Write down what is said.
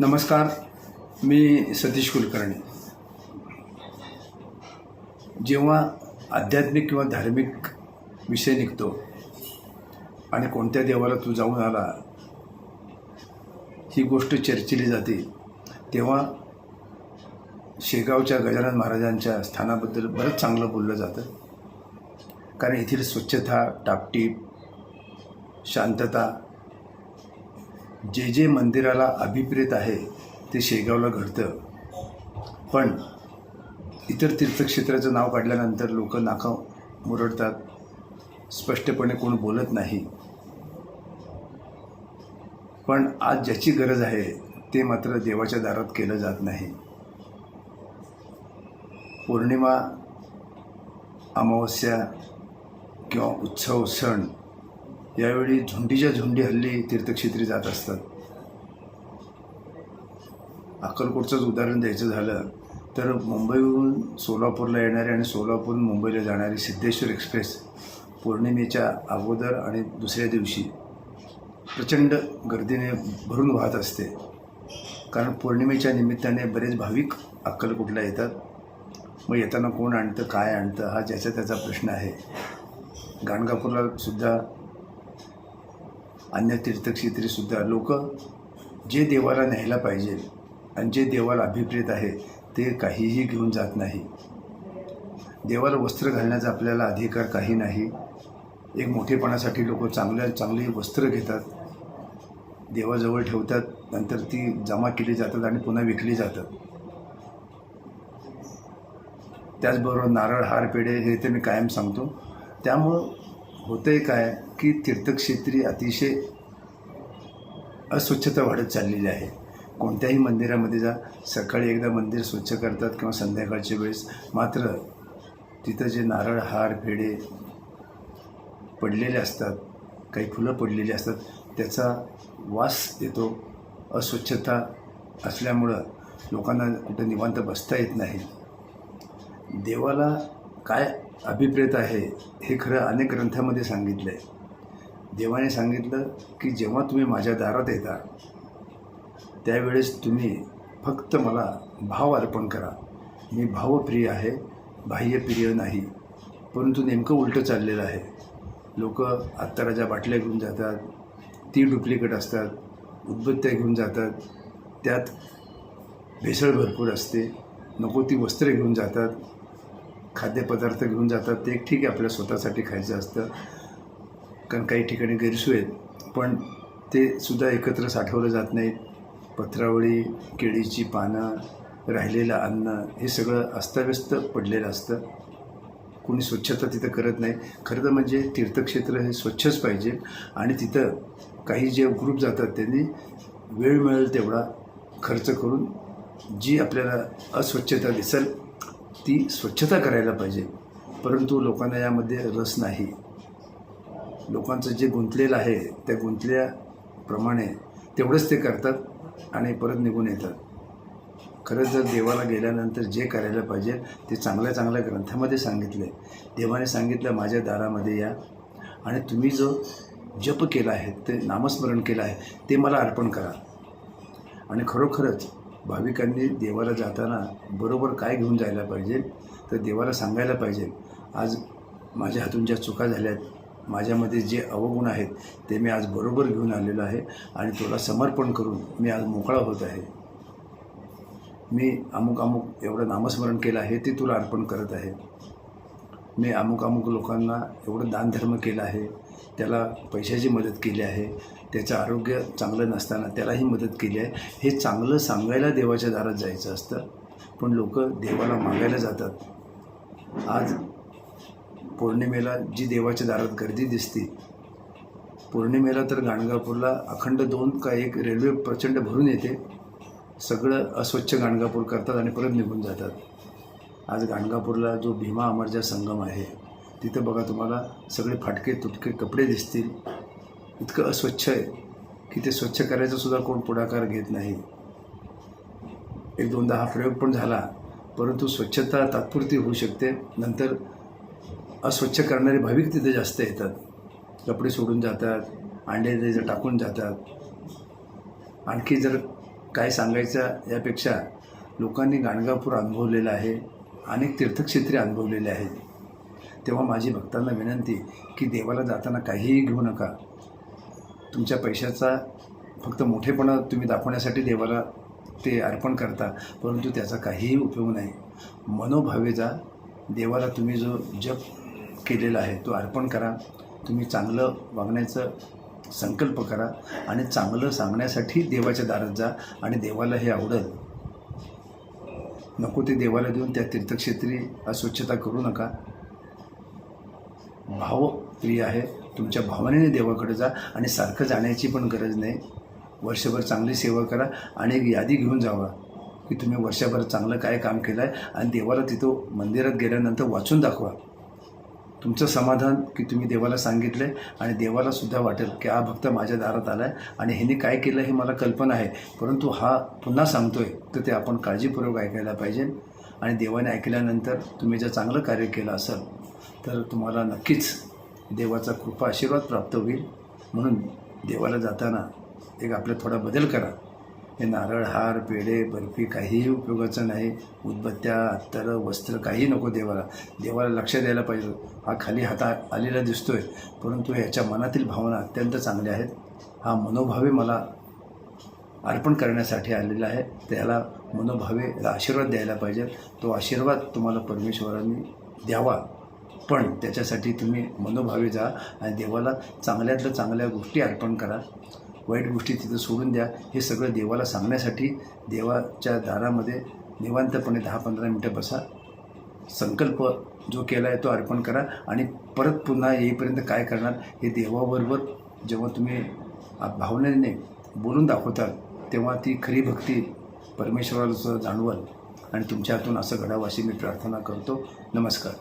नमस्कार मी सतीश कुलकर्णी. जेव्हा आध्यात्मिक किंवा धार्मिक विषय निघतो आणि कोणत्या देवाला तू जाऊन आला ही गोष्ट चर्चिली जाते तेव्हा शेगावच्या गजानन महाराजांच्या स्थानाबद्दल बरंच चांगलं बोललं जातं. कारण येथील स्वच्छता टापटीप शांतता जे जे मंदिराला अभिप्रेत आहे ते शेगावला घडतं. पण इतर तीर्थक्षेत्राचं नाव काढल्यानंतर लोक नाका मुरडतात. स्पष्टपणे कोण बोलत नाही. पण आज ज्याची गरज आहे ते मात्र देवाच्या दारात केलं जात नाही. पौर्णिमा अमावस्या किंवा उत्सव सण यावेळी झुंडीच्या झुंडी हल्ली तीर्थक्षेत्री जात असतात. अक्कलकोटचंच उदाहरण द्यायचं झालं तर मुंबईहून सोलापूरला येणारी आणि सोलापूरहून मुंबईला जाणारी सिद्धेश्वर एक्सप्रेस पौर्णिमेच्या अगोदर आणि दुसऱ्या दिवशी प्रचंड गर्दीने भरून वाहत असते. कारण पौर्णिमेच्या निमित्ताने बरेच भाविक अक्कलकोटला येतात. मग येताना कोण आणतं काय आणतं हा ज्याचा त्याचा प्रश्न आहे. गाणगापूरला सुद्धा अन्य तीर्थक्षेत्रीसुद्धा लोक जे देवाला न्यायला पाहिजे आणि जे देवाला अभिप्रेत आहे ते काहीही घेऊन जात नाही. देवाला वस्त्र घालण्याचा आपल्याला अधिकार काही नाही. एक मोठेपणासाठी लोक चांगल्या चांगली वस्त्र घेतात. देवाजवळ ठेवतात नंतर ती जमा केली जातात आणि पुन्हा विकली जातात. त्याचबरोबर नारळ हार पेढे हे ते मी कायम सांगतो. त्यामुळं होतं आहे काय? की तीर्थक्षेत्री अतिशय अस्वच्छता वाढत चाललेली आहे. कोणत्याही मंदिरामध्ये जा. सकाळी एकदा मंदिर स्वच्छ करतात किंवा संध्याकाळच्या वेळेस. मात्र तिथं जे नारळ हार फेडे पडलेले असतात काही फुलं पडलेली असतात त्याचा वास येतो. अस्वच्छता असल्यामुळं लोकांना कुठं निवांत बसता येत नाही. देवाला काय अभिप्रेत आहे हे खरं अनेक ग्रंथामध्ये सांगितलं आहे देवाने सांगितलं की जेव्हा तुम्ही माझ्या दारात येता त्यावेळेस तुम्ही फक्त मला भाव अर्पण करा. मी भावप्रिय आहे बाह्यप्रिय नाही परंतु नेमकं उलटं चाललेलं आहे. लोक आत्ताराच्या बाटल्या घेऊन जातात ती डुप्लिकेट असतात उदबत्त्या घेऊन जातात त्यात भेसळ भरपूर असते नको ती वस्त्रे घेऊन जातात खाद्यपदार्थ घेऊन जातात ते ठीक आहे आपल्या स्वतःसाठी खायचं असतं. कारण काही ठिकाणी गैरसोय आहेत. पण ते सुद्धा एकत्र साठवलं जात नाहीत. पत्रावळी केळीची पानं राहिलेलं अन्न हे सगळं अस्ताव्यस्त पडलेलं असतं. कोणी स्वच्छता तिथं करत नाही. खरं तर म्हणजे तीर्थक्षेत्र हे स्वच्छच पाहिजे. आणि तिथं काही जे ग्रुप जातात त्यांनी वेळ मिळेल तेवढा खर्च करून जी आपल्याला अस्वच्छता दिसेल ती स्वच्छता करायला पाहिजे. परंतु लोकांना यामध्ये रस नाही. लोकांचं जे गुंतलेलं आहे त्या गुंतल्याप्रमाणे तेवढंच ते करतात आणि परत निघून येतात. खरंच जर देवाला गेल्यानंतर जे करायला पाहिजे ते चांगल्या चांगल्या ग्रंथामध्ये सांगितलं आहे देवाने सांगितलं माझ्या दारामध्ये या. आणि तुम्ही जो जप केला आहे ते नामस्मरण केलं आहे ते मला अर्पण करा. आणि खरोखरच भाविकांनी देवाला जाताना बरोबर काय घेऊन जायला पाहिजे तर देवाला सांगायला पाहिजे आज माझ्या हातून ज्या चुका झाल्यात माझ्यामध्ये जे अवगुण आहेत ते मी आज बरोबर घेऊन आलेलो आहे आणि तुला समर्पण करून मी आज मोकळा होत आहे. मी अमुक अमुक एवढं नामस्मरण केलं आहे ते तुला अर्पण करत आहे. मी अमुक अमुक लोकांना एवढं दानधर्म केलं आहे त्याला पैशाची मदत केली आहे त्याचं आरोग्य चांगलं नसताना त्यालाही मदत केली आहे. हे चांगलं सांगायला देवाच्या दारात जायचं असतं पण लोक देवाला मागायला जातात. आज पौर्णिमेला जी देवाच्या दारात गर्दी दिसते पौर्णिमेला तर गाणगापूरला अखंड दोन का एक रेल्वे प्रचंड भरून येते सगळं अस्वच्छ गाणगापूर करतात आणि परत निघून जातात. आज गाणगापूरला जो भीमा अमरजा संगम आहे तिथं बघा तुम्हाला सगळे फाटके तुटके कपडे दिसतील. इतकं अस्वच्छ आहे की ते स्वच्छ करायचासुद्धा कोण पुढाकार घेत नाही. एक दोनदा हा प्रयोग पण झाला परंतु स्वच्छता तात्पुरती होऊ शकते. नंतर अस्वच्छ करणारे भाविक तिथे जास्त येतात. कपडे सोडून जातात अंडे ते टाकून जातात. आणखी जर काय सांगायचं यापेक्षा लोकांनी गाणगापूर अनुभवलेलं आहे अनेक तीर्थक्षेत्रे अनुभवलेले आहेत. तेव्हा माझी भक्तांना विनंती की देवाला जाताना काहीही घेऊ नका. तुमच्या पैशाचा फक्त मोठेपणा तुम्ही दाखवण्यासाठी देवाला ते अर्पण करता परंतु त्याचा काहीही उपयोग नाही. मनोभावे जा. देवाला तुम्ही जो जप केलेला आहे. तो अर्पण करा. तुम्ही चांगलं वागण्याचं संकल्प करा आणि चांगलं सांगण्यासाठी देवाच्या दारात जा आणि देवाला हे आवडेल. नको ते देवाला देऊन त्या तीर्थक्षेत्री अस्वच्छता करू नका. भाव प्रिय आहे. तुमच्या भावनेने देवाकडे जा आणि सारखं जाण्याची पण गरज नाही. वर्षभर चांगली सेवा करा आणि एक यादी घेऊन जावा की तुम्ही वर्षभर चांगलं काय काम केलं आहे आणि देवाला तिथं मंदिरात गेल्यानंतर वाचून दाखवा. तुमचं समाधान की तुम्ही देवाला सांगितलं आहे आणि देवाला सुद्धा वाटेल की हा भक्त माझ्या दारात आला आहे आणि ह्याने काय केलं हे मला कल्पना आहे. परंतु हा पुन्हा सांगतोय तर ते आपण काळजीपूर्वक ऐकायला पाहिजे आणि देवाने ऐकल्यानंतर तुम्ही जर चांगलं कार्य केलं असेल तर तुम्हाला नक्कीच देवाचा कृपा आशीर्वाद प्राप्त होईल. म्हणून देवाला जाताना एक आपला थोडा बदल करा. हे नारळ हार पेढे बर्फी काहीही उपयोगाचं नाही. उदबत्त्या अत्तर वस्त्र काही नको देवाला. देवाला लक्ष द्यायला पाहिजे. हा खाली हाता आलेला दिसतोय. परंतु ह्याच्या मनातील भावना अत्यंत चांगल्या आहेत. हा मनोभावे मला अर्पण करण्यासाठी आलेला आहे. त्याला मनोभावे आशीर्वाद द्यायला पाहिजे. तो आशीर्वाद तुम्हाला परमेश्वरांनी द्यावा. पण त्याच्यासाठी तुम्ही मनोभावे जा आणि देवाला चांगल्यातल्या चांगल्या गोष्टी अर्पण करा. वाईट गोष्टी तिथं सोडून द्या. हे सगळं देवाला सांगण्यासाठी देवाच्या दारामध्ये निवांतपणे दहा पंधरा मिनटं बसा. संकल्प जो केला आहे तो अर्पण करा आणि परत पुन्हा येईपर्यंत काय करणार हे देवाबरोबर जेव्हा तुम्ही भावनेने बोलून दाखवताल तेव्हा ती खरी भक्ती परमेश्वराला जाणवाल आणि तुमच्या हातून असं घडावं अशी मी प्रार्थना करतो. नमस्कार.